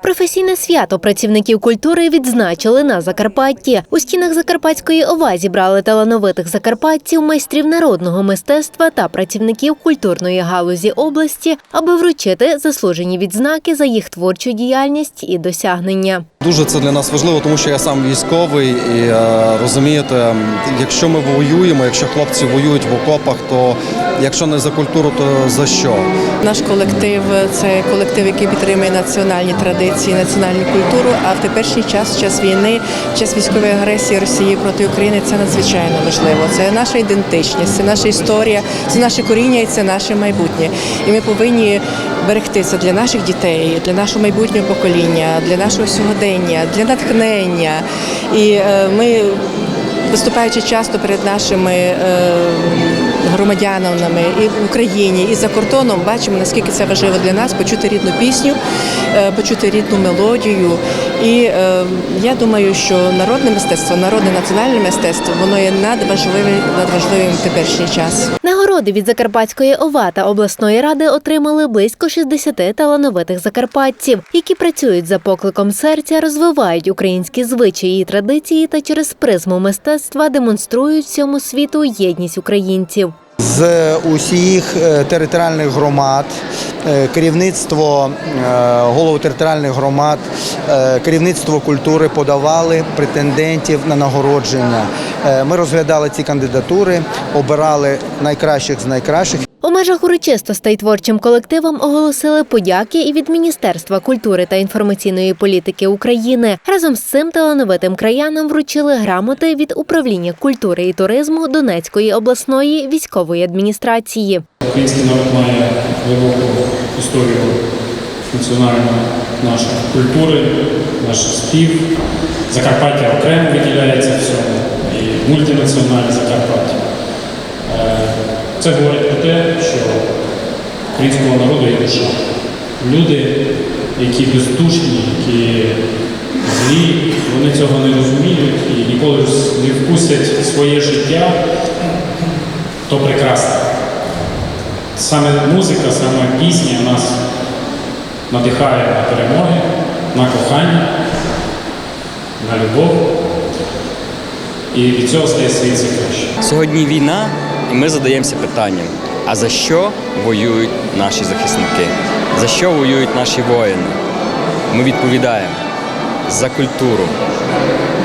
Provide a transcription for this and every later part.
Професійне свято працівників культури відзначили на Закарпатті. У стінах Закарпатської ОВА зібрали талановитих закарпатців, майстрів народного мистецтва та працівників культурної галузі області, аби вручити заслужені відзнаки за їх творчу діяльність і досягнення. Дуже це для нас важливо, тому що я сам військовий, і е, розумієте, якщо ми воюємо, якщо хлопці воюють в окопах, то якщо не за культуру, то за що? Наш колектив це колектив, який підтримує національні традиції, національну культуру. А в теперішній час, час війни, час військової агресії Росії проти України, це надзвичайно важливо. Це наша ідентичність, це наша історія, це наше коріння і це наше майбутнє. І ми повинні берегти це для наших дітей, для нашого майбутнього покоління, для нашого сьогодення, для натхнення. І е, ми виступаючи часто перед нашими е, громадянами і в Україні, і за кордоном, бачимо наскільки це важливо для нас почути рідну пісню, е, почути рідну мелодію. І е, я думаю, що народне мистецтво, народне національне мистецтво, воно є надважливим, надважливим в теперішній час. Нагороди від Закарпатської ОВА та обласної ради отримали близько 60 талановитих закарпатців, які працюють за покликом серця, розвивають українські звичаї і традиції та через призму мистецтва демонструють всьому світу єдність українців. З усіх е, територіальних громад, е, керівництво е, голови територіальних громад, керівництво культури подавали претендентів на нагородження. Ми розглядали ці кандидатури, обирали найкращих з найкращих. У межах урочистостей творчим колективам оголосили подяки і від Міністерства культури та інформаційної політики України. Разом з цим талановитим краянам вручили грамоти від управління культури і туризму Донецької обласної військової адміністрації. Український народ має глибоку історію національної нашої культури, наш спів. Закарпаття окремо виділяється в цьому і мультинаціональне Закарпаття. Е, Це говорить те, що українського народу є душа. Люди, які бездушні, які злі, вони цього не розуміють і ніколи не впустять своє життя, то прекрасно. Саме музика, саме пісня нас надихає на перемоги, на кохання, на любов. І від цього стає світ краще. Сьогодні війна, і ми задаємося питанням: а за що воюють наші захисники? За що воюють наші воїни? Ми відповідаємо за культуру,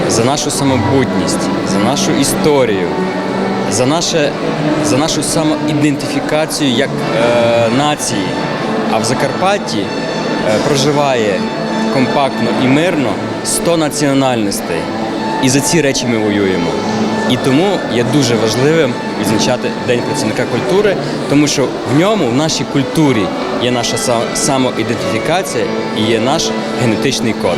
за нашу самобутність, за нашу історію, за, наше, за нашу самоідентифікацію як е, нації. А в Закарпатті е, проживає компактно і мирно 100 національностей. І за ці речі ми воюємо. І тому є дуже важливим відзначати День працівника культури, тому що в ньому, в нашій культурі, є наша самоідентифікація і є наш генетичний код.